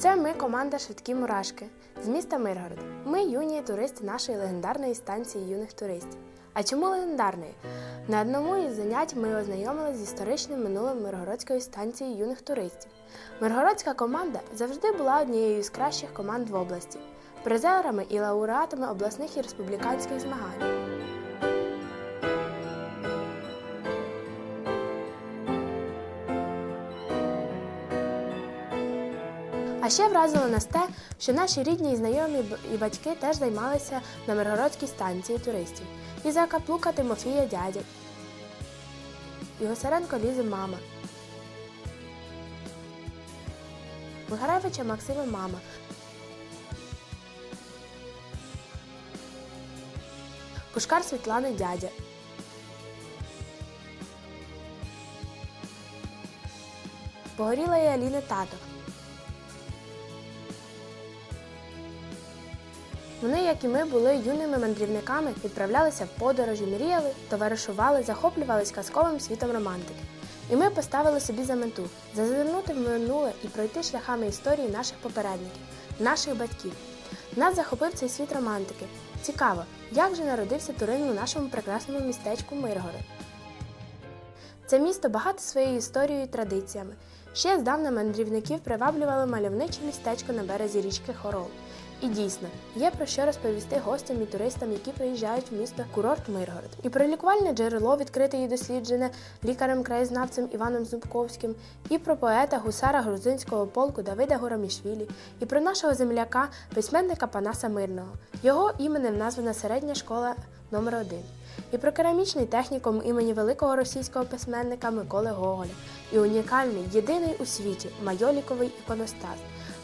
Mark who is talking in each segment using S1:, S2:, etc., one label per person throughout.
S1: Це ми команда Швидкі Мурашки з міста Миргород. Ми юні туристи нашої легендарної станції юних туристів. А чому легендарної? На одному із занять ми ознайомилися з історичним минулим Миргородської станції юних туристів. Миргородська команда завжди була однією з кращих команд в області, призерами і лауреатами обласних і республіканських змагань. А ще вразило нас те, що наші рідні і знайомі і батьки теж займалися на Миргородській станції туристів. І Закаплука Тимофія дядя, і Гусаренко Лізи мама, Мигаревича Максима мама. Пушкар Світлани дядя. Погорілої Аліни тато. Вони, як і ми, були юними мандрівниками, відправлялися в подорожі, мріяли, товаришували, захоплювались казковим світом романтики. І ми поставили собі за мету зазирнути в минуле і пройти шляхами історії наших попередників, наших батьків. Нас захопив цей світ романтики. Цікаво, як же народився Турин у нашому прекрасному містечку Миргород. Це місто багато своєю історією і традиціями. Ще здавна мандрівників приваблювало мальовниче містечко на березі річки Хорол. І дійсно, є про що розповісти гостям і туристам, які приїжджають в місто курорт Миргород. І про лікувальне джерело, відкрите і досліджене лікарем-краєзнавцем Іваном Зубковським, і про поета гусара грузинського полку Давида Горомішвілі, і про нашого земляка, письменника Панаса Мирного. Його іменем названа середня школа номер 1 і про керамічний технікум імені великого російського письменника Миколи Гоголя, і унікальний, єдиний у світі майоліковий іконостас.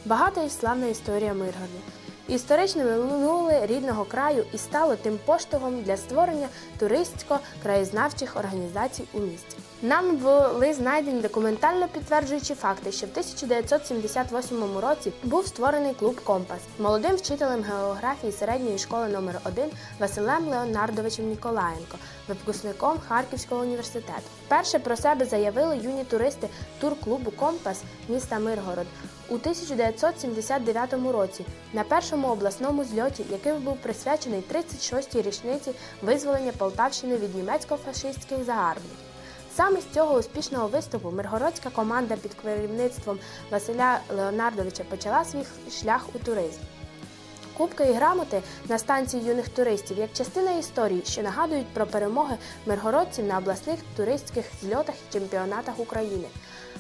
S1: Багата і славна історія Миргорода. Історичне минуле рідного краю і стало тим поштовхом для створення туристсько-краєзнавчих організацій у місті. Нам були знайдені документально підтверджуючі факти, що в 1978 році був створений клуб Компас молодим вчителем географії середньої школи номер 1 Василем Леонардовичем Ніколаєнко, випускником Харківського університету. Перше про себе заявили юні туристи турклубу Компас міста Миргород у 1979 році на першому обласному зльоті, який був присвячений 36-й річниці визволення Полтавщини від німецько-фашистських загарбників. Саме з цього успішного виступу миргородська команда під керівництвом Василя Леонардовича почала свій шлях у туризм. Кубки і грамоти на станції юних туристів як частина історії, що нагадують про перемоги миргородців на обласних туристських зльотах і чемпіонатах України.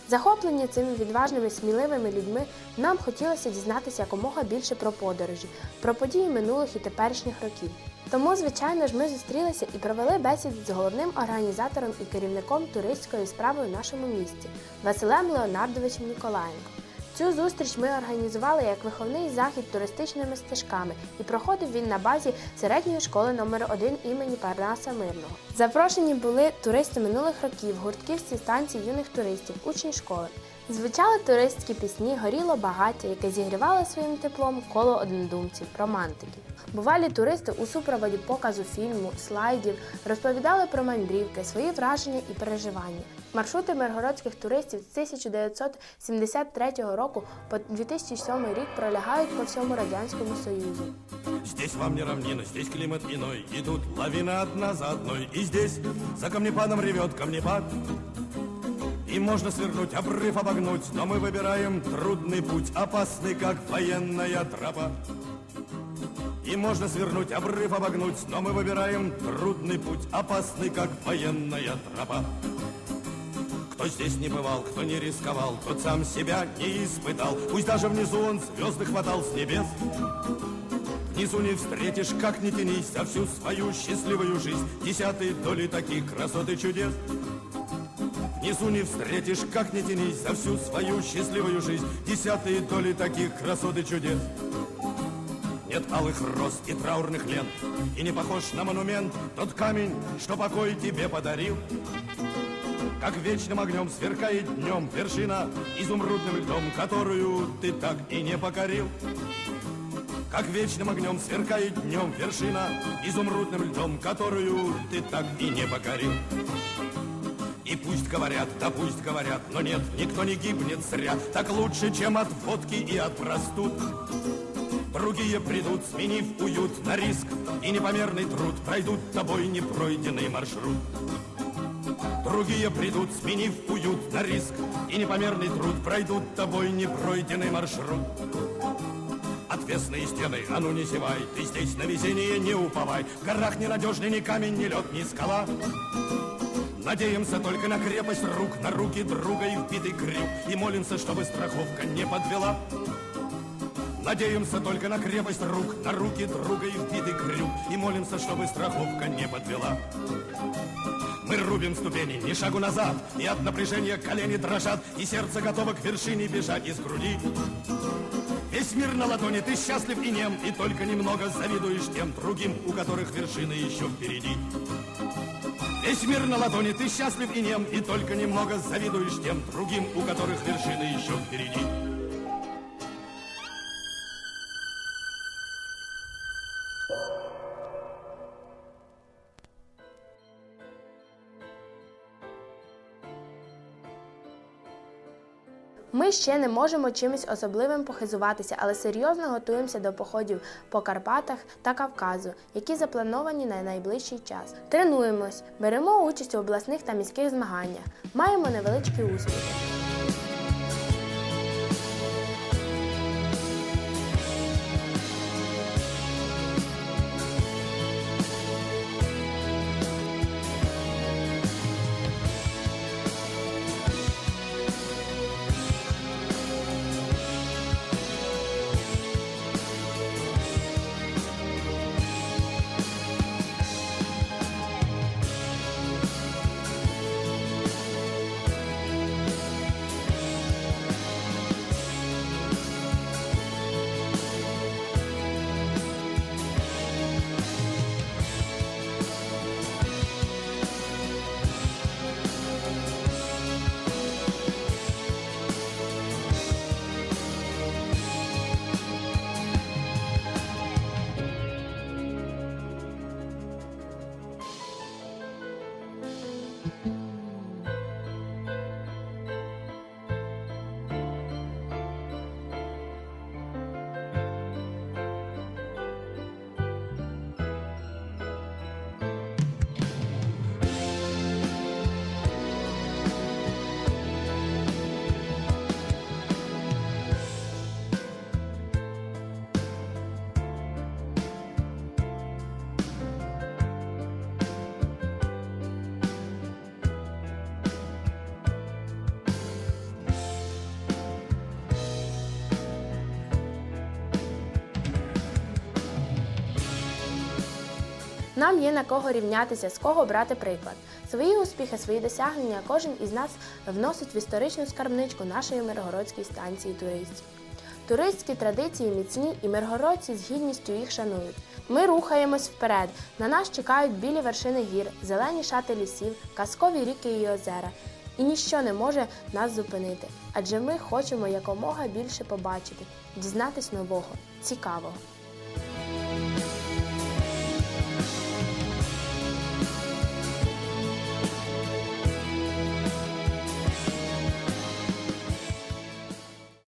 S1: Захоплені цими відважними сміливими людьми, нам хотілося дізнатися якомога більше про подорожі, про події минулих і теперішніх років. Тому, звичайно ж, ми зустрілися і провели бесіду з головним організатором і керівником туристської справи у нашому місті Василем Леонардовичем Ніколаєнко. Цю зустріч ми організували як виховний захід туристичними стежками, і проходив він на базі середньої школи номер 1 імені Парнаса Мирного. Запрошені були туристи минулих років, гуртківці станції юних туристів, учні школи. Звучали туристські пісні, горіло багаття, яке зігрівало своїм теплом коло однодумців, романтиків. Бувалі туристи у супроводі показу фільму, слайдів розповідали про мандрівки, свої враження і переживання. Маршрути миргородських туристів з 1973 року по 2007 рік пролягають по всьому Радянському Союзу.
S2: Здесь вам не равнина, здесь климат иной Идут лавины одна за одной И здесь за камнепадом ревет камнепад И можно свернуть, обрыв обогнуть Но мы выбираем трудный путь Опасный, как военная тропа И можно свернуть, обрыв обогнуть Но мы выбираем трудный путь Опасный, как военная тропа кто здесь не бывал, кто не рисковал, тот сам себя не испытал. Пусть даже внизу он звезды хватал с небес. Внизу не встретишь, как ни тянись, за всю свою счастливую жизнь Десятой доли таких красот и чудес. Внизу не встретишь, как ни тянись, за всю свою счастливую жизнь Десятые доли таких красот и чудес. Алых роз и траурных лент, и не похож на монумент Тот камень, что покой тебе подарил. Как вечным огнем сверкает днем вершина изумрудным льдом, которую ты так и не покорил. как вечным огнем сверкает днем вершина изумрудным льдом, которую ты так и не покорил. И пусть говорят, да пусть говорят, но нет, никто не гибнет зря, так лучше, чем от водки и от простуд. Другие придут, сменив уют на риск и непомерный труд, пройдут тобой непройденный маршрут. Другие придут, сменив уют на риск и непомерный труд, пройдут тобой непройденный маршрут. Отвесные стены, а ну не зевай, ты здесь на везение не уповай, в горах ненадежный ни камень, ни лед, ни скала. Надеемся только на крепость рук, на руки друга и вбитый крюк, и молимся, чтобы страховка не подвела. Надеемся только на крепость рук, на руки друга и вбитый крюк, и молимся, чтобы страховка не подвела. Мы рубим ступени, ни шагу назад, и от напряжения колени дрожат, и сердце готово к вершине бежать из груди. Весь мир на ладони, ты счастлив и нем, и только немного завидуешь тем другим, у которых вершины еще впереди. Весь мир на ладони, ты счастлив и нем, и только немного завидуешь тем другим, у которых вершины еще впереди.
S1: Ми ще не можемо чимось особливим похизуватися, але серйозно готуємося до походів по Карпатах та Кавказу, які заплановані на найближчий час. Тренуємось, беремо участь у обласних та міських змаганнях, маємо невеличкі успіхи. Нам є на кого рівнятися, з кого брати приклад. Свої успіхи, свої досягнення кожен із нас вносить в історичну скарбничку нашої Миргородської станції туристів. Туристські традиції міцні і миргородці з гідністю їх шанують. Ми рухаємось вперед. На нас чекають білі вершини гір, зелені шати лісів, казкові ріки і озера. І ніщо не може нас зупинити, адже ми хочемо якомога більше побачити, дізнатись нового, цікавого.